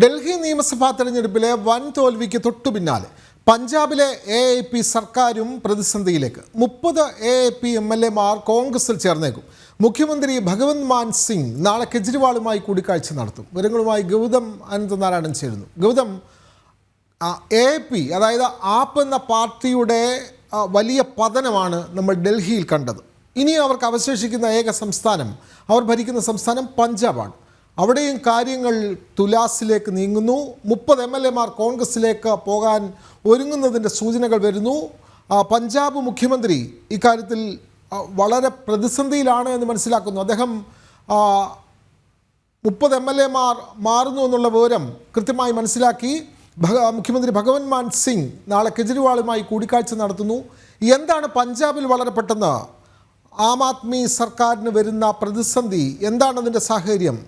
ഡൽഹി നിയമസഭാ തെരഞ്ഞെടുപ്പിലെ വൻ തോൽവിക്ക് തൊട്ടു പിന്നാലെ പഞ്ചാബിലെ എ ഐ പി സർക്കാരും പ്രതിസന്ധിയിലേക്ക്. മുപ്പത് A I P M L എമാർ കോൺഗ്രസിൽ ചേർന്നേക്കും. മുഖ്യമന്ത്രി ഭഗവന്ത് മാൻ സിംഗ് നാളെ കെജ്രിവാളുമായി കൂടിക്കാഴ്ച നടത്തും. വിവരങ്ങളുമായി ഗൗതം അനന്തനാരായണൻ ചേരുന്നു. ഗൗതം എ പി അതായത് ആപ്പ് എന്ന പാർട്ടിയുടെ വലിയ പതനമാണ് നമ്മൾ ഡൽഹിയിൽ കണ്ടത്. ഇനി അവർക്ക് അവശേഷിക്കുന്ന ഏക സംസ്ഥാനം അവർ ഭരിക്കുന്ന സംസ്ഥാനം പഞ്ചാബാണ്. അവിടെയും കാര്യങ്ങൾ തുലാസിലേക്ക് നീങ്ങുന്നു. മുപ്പത് എം എൽ എമാർ കോൺഗ്രസിലേക്ക് പോകാൻ ഒരുങ്ങുന്നതിന്റെ സൂചനകൾ വരുന്നു. പഞ്ചാബ് മുഖ്യമന്ത്രി ഇക്കാര്യത്തിൽ വളരെ പ്രതിസന്ധിയിലാണ് എന്ന് മനസ്സിലാക്കുന്നു. അദ്ദേഹം മുപ്പത് എം എൽ എമാർ മാറുന്നു എന്നുള്ള വിവരം കൃത്യമായി മനസ്സിലാക്കി. മുഖ്യമന്ത്രി ഭഗവൻ മാൻ സിംഗ് നാളെ കെജ്രിവാളുമായി കൂടിക്കാഴ്ച നടത്തുന്നു. എന്താണ് പഞ്ചാബിൽ വളരെ പെട്ടെന്ന് ആം ആദ്മി സർക്കാരിന് വരുന്ന പ്രതിസന്ധി? എന്താണ് അതിന്റെ സാഹചര്യം?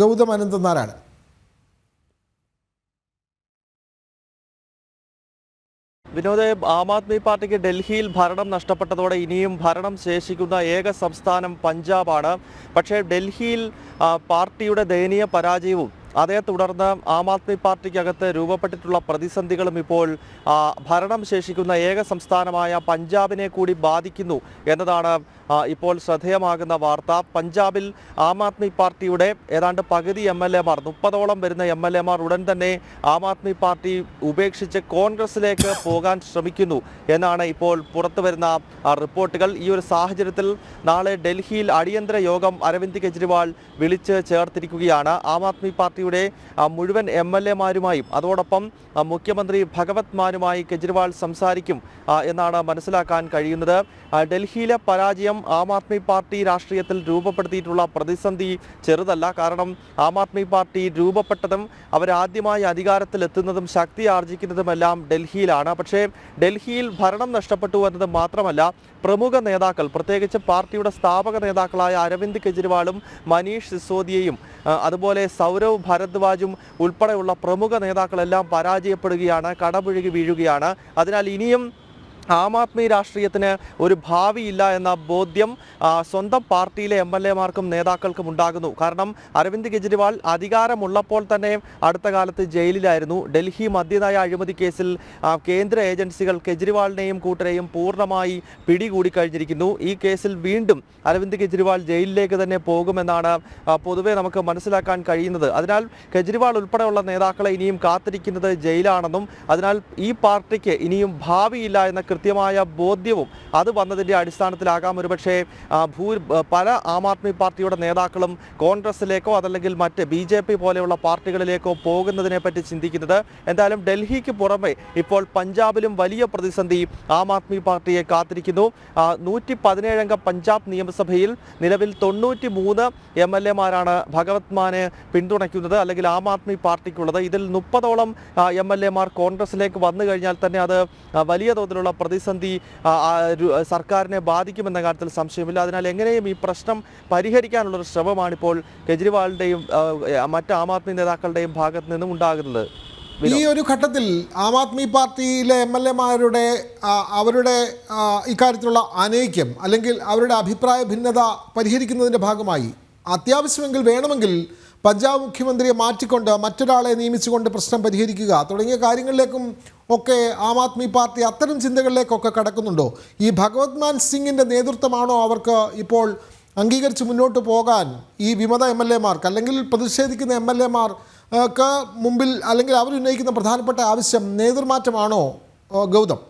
ഗൗതം അനന്തനാരാണ് വിനോദ് ആം ആദ്മി പാർട്ടിക്ക് ഡൽഹിയിൽ ഭരണം നഷ്ടപ്പെട്ടതോടെ ഇനിയും ഭരണം ശേഷിക്കുന്ന ഏക സംസ്ഥാനം പഞ്ചാബാണ്. പക്ഷേ ഡൽഹിയിൽ പാർട്ടിയുടെ ദയനീയ പരാജയവും അതേ തുടർന്ന് ആം ആദ്മി പാർട്ടിക്കകത്ത് രൂപപ്പെട്ടിട്ടുള്ള പ്രതിസന്ധികളും ഇപ്പോൾ ഭരണം ശേഷിക്കുന്ന ഏക സംസ്ഥാനമായ പഞ്ചാബിനെ കൂടി ബാധിക്കുന്നു എന്നതാണ് ഇപ്പോൾ ശ്രദ്ധേയമാകുന്ന വാർത്ത. പഞ്ചാബിൽ ആം ആദ്മി പാർട്ടിയുടെ ഏതാണ്ട് പകുതി എം എൽ എമാർ മുപ്പതോളം വരുന്ന എം എൽ എമാർ ഉടൻ തന്നെ ആം ആദ്മി പാർട്ടി ഉപേക്ഷിച്ച് കോൺഗ്രസിലേക്ക് പോകാൻ ശ്രമിക്കുന്നു എന്നാണ് ഇപ്പോൾ പുറത്തു വരുന്ന റിപ്പോർട്ടുകൾ. ഈ ഒരു സാഹചര്യത്തിൽ നാളെ ഡൽഹിയിൽ അടിയന്തര യോഗം അരവിന്ദ് കെജ്രിവാൾ വിളിച്ച് ചേർത്തിരിക്കുകയാണ്. ആം ആദ്മി പാർട്ടിയുടെ മുഴുവൻ എം എൽ എമാരുമായും അതോടൊപ്പം മുഖ്യമന്ത്രി ഭഗവത് മാനുമായി കെജ്രിവാൾ സംസാരിക്കും എന്നാണ് മനസ്സിലാക്കാൻ കഴിയുന്നത്. ഡൽഹിയിലെ പരാജയം ആം ആദ്മി പാർട്ടി രാഷ്ട്രീയത്തിൽ രൂപപ്പെടുത്തിയിട്ടുള്ള പ്രതിസന്ധി ചെറുതല്ല. കാരണം ആം ആദ്മി പാർട്ടി രൂപപ്പെട്ടതും അവരാദ്യമായി അധികാരത്തിലെത്തുന്നതും ശക്തി ആർജിക്കുന്നതുമെല്ലാം ഡൽഹിയിലാണ്. പക്ഷേ ഡൽഹിയിൽ ഭരണം നഷ്ടപ്പെട്ടു എന്നത് മാത്രമല്ല പ്രമുഖ നേതാക്കൾ പ്രത്യേകിച്ച് പാർട്ടിയുടെ സ്ഥാപക നേതാക്കളായ അരവിന്ദ് കെജ്രിവാളും മനീഷ് സിസോദിയയും അതുപോലെ സൗരവ് ഭരദ്വാജും ഉൾപ്പെടെയുള്ള പ്രമുഖ നേതാക്കളെല്ലാം പരാജയപ്പെടുകയാണ് കടപുഴകി വീഴുകയാണ്. അതിനാൽ ഇനിയും ആം ആദ്മി രാഷ്ട്രീയത്തിന് ഒരു ഭാവിയില്ല എന്ന ബോധ്യം സ്വന്തം പാർട്ടിയിലെ എം എൽ എമാർക്കും നേതാക്കൾക്കും ഉണ്ടാകുന്നു. കാരണം അരവിന്ദ് കെജ്രിവാൾ അധികാരമുള്ളപ്പോൾ തന്നെ അടുത്ത കാലത്ത് ജയിലിലായിരുന്നു. ഡൽഹി മദ്യനയ അഴിമതി കേസിൽ കേന്ദ്ര ഏജൻസികൾ കെജ്രിവാളിനെയും കൂട്ടരെയും പൂർണമായി പിടികൂടി കഴിഞ്ഞിരിക്കുന്നു. ഈ കേസിൽ വീണ്ടും അരവിന്ദ് കെജ്രിവാൾ ജയിലിലേക്ക് തന്നെ പോകുമെന്നാണ് പൊതുവെ നമുക്ക് മനസ്സിലാക്കാൻ കഴിയുന്നത്. അതിനാൽ കെജ്രിവാൾ ഉൾപ്പെടെയുള്ള നേതാക്കളെ ഇനിയും കാത്തിരിക്കുന്നത് ജയിലാണെന്നും അതിനാൽ ഈ പാർട്ടിക്ക് ഇനിയും ഭാവിയില്ല എന്ന കൃത്യമായ ബോധ്യവും അത് വന്നതിന്റെ അടിസ്ഥാനത്തിലാകാം. ഒരുപക്ഷേ ഭൂ പല ആം ആദ്മി പാർട്ടിയുടെ നേതാക്കളും കോൺഗ്രസിലേക്കോ അതല്ലെങ്കിൽ മറ്റ് ബി ജെ പി പോലെയുള്ള പാർട്ടികളിലേക്കോ പോകുന്നതിനെ പറ്റി ചിന്തിക്കുന്നത് എന്തായാലും ഡൽഹിക്ക് പുറമെ ഇപ്പോൾ പഞ്ചാബിലും വലിയ പ്രതിസന്ധി ആം ആദ്മി പാർട്ടിയെ കാത്തിരിക്കുന്നു. നൂറ്റി പതിനേഴംഗ പഞ്ചാബ് നിയമസഭയിൽ നിലവിൽ തൊണ്ണൂറ്റി മൂന്ന് എം എൽ എമാരാണ് ഭഗവത് മാനെ പിന്തുണയ്ക്കുന്നത് അല്ലെങ്കിൽ ആം ആദ്മി പാർട്ടിക്കുള്ളത്. ഇതിൽ മുപ്പതോളം എം എൽ എമാർ കോൺഗ്രസിലേക്ക് വന്നു കഴിഞ്ഞാൽ തന്നെ അത് വലിയ തോതിലുള്ള പ്രതിസന്ധി സർക്കാരിനെ ബാധിക്കുമെന്ന കാര്യത്തിൽ സംശയമില്ല. അതിനാൽ എങ്ങനെയും ഈ പ്രശ്നം പരിഹരിക്കാനുള്ള ഒരു ശ്രമമാണിപ്പോൾ കെജ്രിവാളിന്റെയും മറ്റ് ആം ആദ്മി നേതാക്കളുടെയും ഭാഗത്തു നിന്നും ഉണ്ടാകുന്നത്. ഈ ഒരു ഘട്ടത്തിൽ ആം ആദ്മി പാർട്ടിയിലെ എം എൽ എമാരുടെ അവരുടെ ഇക്കാര്യത്തിലുള്ള അനൈക്യം അല്ലെങ്കിൽ അവരുടെ അഭിപ്രായ ഭിന്നത പരിഹരിക്കുന്നതിന്റെ ഭാഗമായി അത്യാവശ്യമെങ്കിൽ വേണമെങ്കിൽ പഞ്ചാബ് മുഖ്യമന്ത്രിയെ മാറ്റിക്കൊണ്ട് മറ്റൊരാളെ നിയമിച്ചുകൊണ്ട് പ്രശ്നം പരിഹരിക്കുക തുടങ്ങിയ കാര്യങ്ങളിലേക്കും ഒക്കെ ആം ആദ്മി പാർട്ടി അത്തരം ചിന്തകളിലേക്കൊക്കെ കടക്കുന്നുണ്ടോ? ഈ ഭഗവത് മാൻ സിംഗിന്റെ നേതൃത്വമാണോ അവർക്ക് ഇപ്പോൾ അംഗീകരിച്ച് മുന്നോട്ട് പോകാൻ ഈ വിമത എം എൽ എമാർക്ക് അല്ലെങ്കിൽ പ്രതിഷേധിക്കുന്ന എം എൽ എ മാർക്ക് മുമ്പിൽ അല്ലെങ്കിൽ അവരുന്നയിക്കുന്ന പ്രധാനപ്പെട്ട ആവശ്യം നേതൃമാറ്റമാണോ ഗൗതം?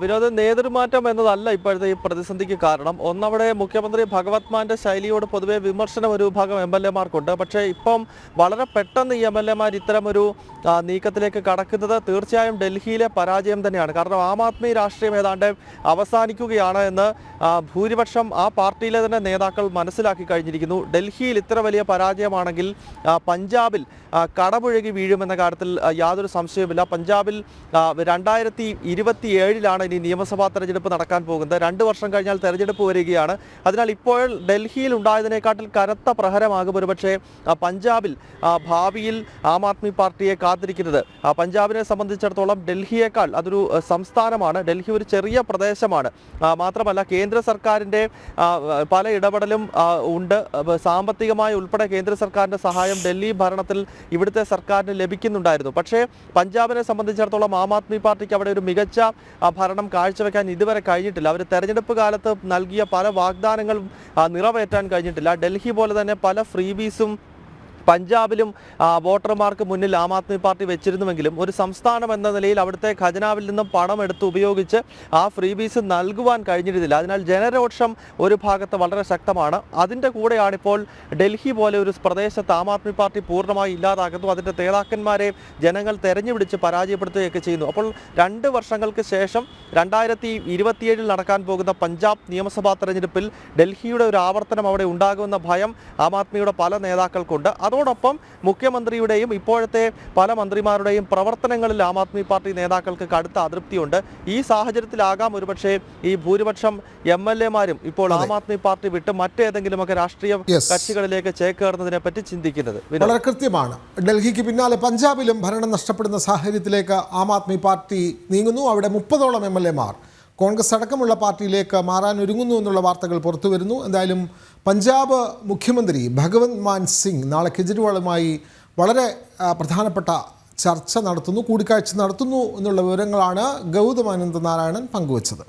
വിനോദ് നേതൃമാറ്റം എന്നതല്ല ഇപ്പോഴത്തെ ഈ പ്രതിസന്ധിക്ക് കാരണം. ഒന്നവിടെ മുഖ്യമന്ത്രി ഭഗവത് മാന്റെ ശൈലിയോട് പൊതുവെ വിമർശനം ഒരു വിഭാഗം എം എൽ എമാർക്കുണ്ട് പക്ഷേ ഇപ്പം വളരെ പെട്ടെന്ന് ഈ എം എൽ എമാർ ഇത്തരം ഒരു നീക്കത്തിലേക്ക് കടക്കുന്നത് തീർച്ചയായും ഡൽഹിയിലെ പരാജയം തന്നെയാണ്. കാരണം ആം ആദ്മി രാഷ്ട്രീയം ഏതാണ്ട് അവസാനിക്കുകയാണ് എന്ന് ഭൂരിപക്ഷം ആ പാർട്ടിയിലെ തന്നെ നേതാക്കൾ മനസ്സിലാക്കി കഴിഞ്ഞിരിക്കുന്നു. ഡൽഹിയിൽ ഇത്ര വലിയ പരാജയമാണെങ്കിൽ പഞ്ചാബിൽ കടപുഴകി വീഴുമെന്ന കാര്യത്തിൽ യാതൊരു സംശയവുമില്ല. പഞ്ചാബിൽ രണ്ടായിരത്തി ഇരുപത്തി ഏഴിലാണ് ഡൽഹിയിലാണ് ഇനി നിയമസഭാ തെരഞ്ഞെടുപ്പ് നടക്കാൻ പോകുന്നത്. രണ്ട് വർഷം കഴിഞ്ഞാൽ തെരഞ്ഞെടുപ്പ് വരികയാണ്. അതിനാൽ ഇപ്പോൾ ഡൽഹിയിൽ ഉണ്ടായതിനേക്കാട്ടിൽ കനത്ത പ്രഹരമാകും ഒരുപക്ഷെ പഞ്ചാബിൽ ഭാവിയിൽ ആം ആദ്മി പാർട്ടിയെ കാത്തിരിക്കുന്നത്. പഞ്ചാബിനെ സംബന്ധിച്ചിടത്തോളം ഡൽഹിയേക്കാൾ അതൊരു സംസ്ഥാനമാണ്. ഡൽഹി ഒരു ചെറിയ പ്രദേശമാണ്. മാത്രമല്ല കേന്ദ്ര സർക്കാരിന്റെ പല ഇടപെടലും ഉണ്ട്. സാമ്പത്തികമായി ഉൾപ്പെടെ കേന്ദ്ര സർക്കാരിന്റെ സഹായം ഡൽഹി ഭരണത്തിൽ ഇവിടുത്തെ സർക്കാരിന് ലഭിക്കുന്നുണ്ടായിരുന്നു. പക്ഷേ പഞ്ചാബിനെ സംബന്ധിച്ചിടത്തോളം ആം ആദ്മി പാർട്ടിക്ക് അവിടെ ഒരു മികച്ച ഭരണം കാഴ്ചവെക്കാൻ ഇതുവരെ കഴിഞ്ഞിട്ടില്ല. അവർ തെരഞ്ഞെടുപ്പ് കാലത്ത് നൽകിയ പല വാഗ്ദാനങ്ങളും നിറവേറ്റാൻ കഴിഞ്ഞിട്ടില്ല. ഡൽഹി പോലെ തന്നെ പല ഫ്രീബീസും പഞ്ചാബിലും വോട്ടർമാർക്ക് മുന്നിൽ ആം ആദ്മി പാർട്ടി വെച്ചിരുന്നുവെങ്കിലും ഒരു സംസ്ഥാനം എന്ന നിലയിൽ അവിടുത്തെ ഖജനാവിൽ നിന്നും പണം എടുത്ത് ഉപയോഗിച്ച് ആ ഫ്രീബീസ് നൽകുവാൻ കഴിഞ്ഞിരുന്നില്ല. അതിനാൽ ജനരോഷം ഒരു ഭാഗത്ത് വളരെ ശക്തമാണ്. അതിന്റെ കൂടെയാണ് ഇപ്പോൾ ഡൽഹി പോലെ ഒരു പ്രദേശത്ത് ആം ആദ്മി പാർട്ടി പൂർണമായി ഇല്ലാതാക്കുന്നു അതിന്റെ നേതാക്കന്മാരെ ജനങ്ങൾ തെരഞ്ഞുപിടിച്ച് പരാജയപ്പെടുത്തുകയൊക്കെ ചെയ്യുന്നു. അപ്പോൾ രണ്ട് വർഷങ്ങൾക്ക് ശേഷം രണ്ടായിരത്തി ഇരുപത്തിയേഴിൽ നടക്കാൻ പോകുന്ന പഞ്ചാബ് നിയമസഭാ തെരഞ്ഞെടുപ്പിൽ ഡൽഹിയുടെ ഒരു ആവർത്തനം അവിടെ ഉണ്ടാകുമെന്ന ഭയം ആം ആദ്മിയുടെ പല നേതാക്കൾക്കുണ്ട്. അതോടൊപ്പം മുഖ്യമന്ത്രിയുടെയും ഇപ്പോഴത്തെ പല മന്ത്രിമാരുടെയും പ്രവർത്തനങ്ങളിൽ ആം ആദ്മി പാർട്ടി നേതാക്കൾക്ക് കടുത്ത അതൃപ്തിയുണ്ട്. ഈ സാഹചര്യത്തിലാകാം ഒരുപക്ഷെ ഈ ഭൂരിപക്ഷം എം എൽ എമാരും ഇപ്പോൾ ആം ആദ്മി പാർട്ടി വിട്ട് മറ്റേതെങ്കിലുമൊക്കെ രാഷ്ട്രീയ. കക്ഷികളിലേക്ക് ചേക്കേറുന്നതിനെ പറ്റി ചിന്തിക്കുന്നത്. വളരെ കൃത്യമാണ്. ഡൽഹിക്ക് പിന്നാലെ പഞ്ചാബിലും ഭരണം നഷ്ടപ്പെടുന്ന സാഹചര്യത്തിലേക്ക് ആം ആദ്മി പാർട്ടി നീങ്ങുന്നു. അവിടെ മുപ്പതോളം എം എൽ എമാർ കോൺഗ്രസ് അടക്കമുള്ള പാർട്ടിയിലേക്ക് മാറാൻ ഒരുങ്ങുന്നു എന്നുള്ള വാർത്തകൾ പുറത്തു വരുന്നു. എന്തായാലും പഞ്ചാബ് മുഖ്യമന്ത്രി ഭഗവന്ത് മാൻ സിംഗ് നാളെ കെജ്രിവാളുമായി വളരെ പ്രധാനപ്പെട്ട ചർച്ച നടത്തുന്നു കൂടിക്കാഴ്ച നടത്തുന്നു എന്നുള്ള വിവരങ്ങളാണ് ഗൗതമാനന്ദ നാരായണൻ പങ്കുവച്ചത്.